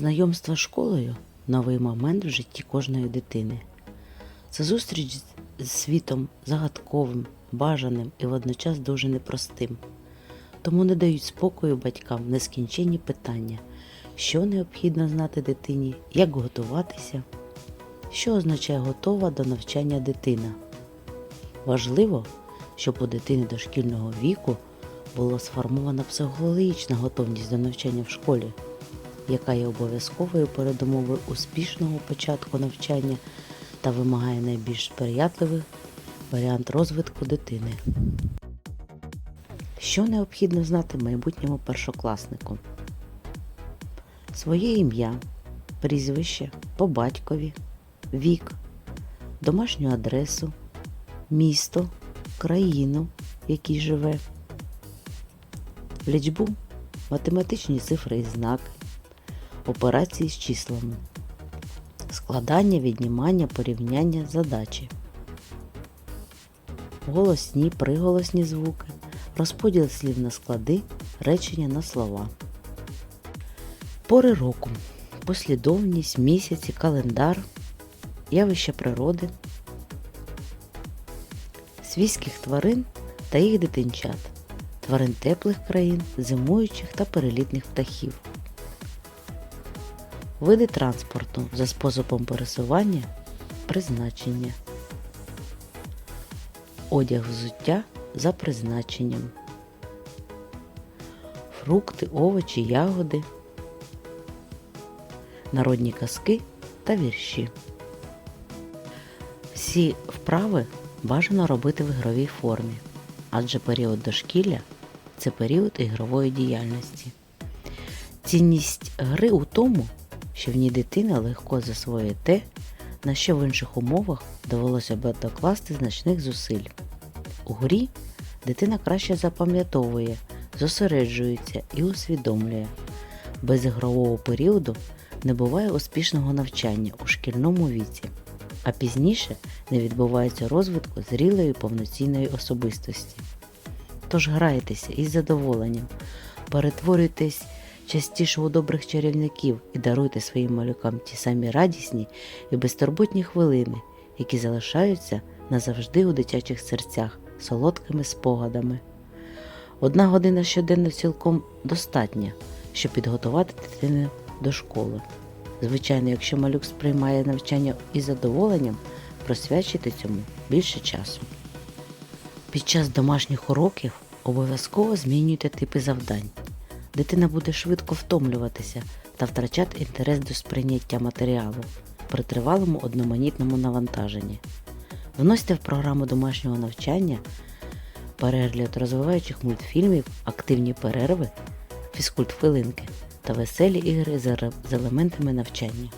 Знайомство з школою новий момент в житті кожної дитини. Це зустріч з- світом загадковим, бажаним і водночас дуже непростим. Тому не дають спокою батькам нескінченні питання, що необхідно знати дитині, як готуватися, що означає готова до навчання дитина. Важливо, щоб у дитини дошкільного віку була сформована психологічна готовність до навчання в школі, яка є обов'язковою передумовою успішного початку навчання та вимагає найбільш сприятливий варіант розвитку дитини. Що необхідно знати майбутньому першокласнику? Своє ім'я, прізвище, по батькові, вік, домашню адресу, місто, країну, в якій живе, лічбу, математичні цифри і знаки, операції з числами, складання, віднімання, порівняння, задачі, голосні, приголосні звуки, розподіл слів на склади, речення на слова. Пори року, послідовність, місяці, календар, явища природи, свійських тварин та їх дитинчат, тварин теплих країн, зимуючих та перелітних птахів. Види транспорту за способом пересування, призначення. Одяг взуття за призначенням. Фрукти, овочі, ягоди. Народні казки та вірші. Всі вправи бажано робити в ігровій формі, адже період дошкілля це період ігрової діяльності. Цінність гри у тому, що в ній дитина легко засвоює те, на що в інших умовах довелося б докласти значних зусиль. У грі дитина краще запам'ятовує, зосереджується і усвідомлює. Без ігрового періоду не буває успішного навчання у шкільному віці, а пізніше не відбувається розвитку зрілої повноцінної особистості. Тож грайтеся із задоволенням, перетворюйтесь частіше у добрих чарівників і даруйте своїм малюкам ті самі радісні і безтурботні хвилини, які залишаються назавжди у дитячих серцях солодкими спогадами. Одна година щоденно цілком достатня, щоб підготувати дитину до школи. Звичайно, якщо малюк сприймає навчання із задоволенням, присвячити цьому більше часу. Під час домашніх уроків обов'язково змінюйте типи завдань. Дитина буде швидко втомлюватися та втрачати інтерес до сприйняття матеріалу при тривалому одноманітному навантаженні. Вносьте в програму домашнього навчання перегляд розвиваючих мультфільмів, активні перерви, фізкульт-хвилинки та веселі ігри з елементами навчання.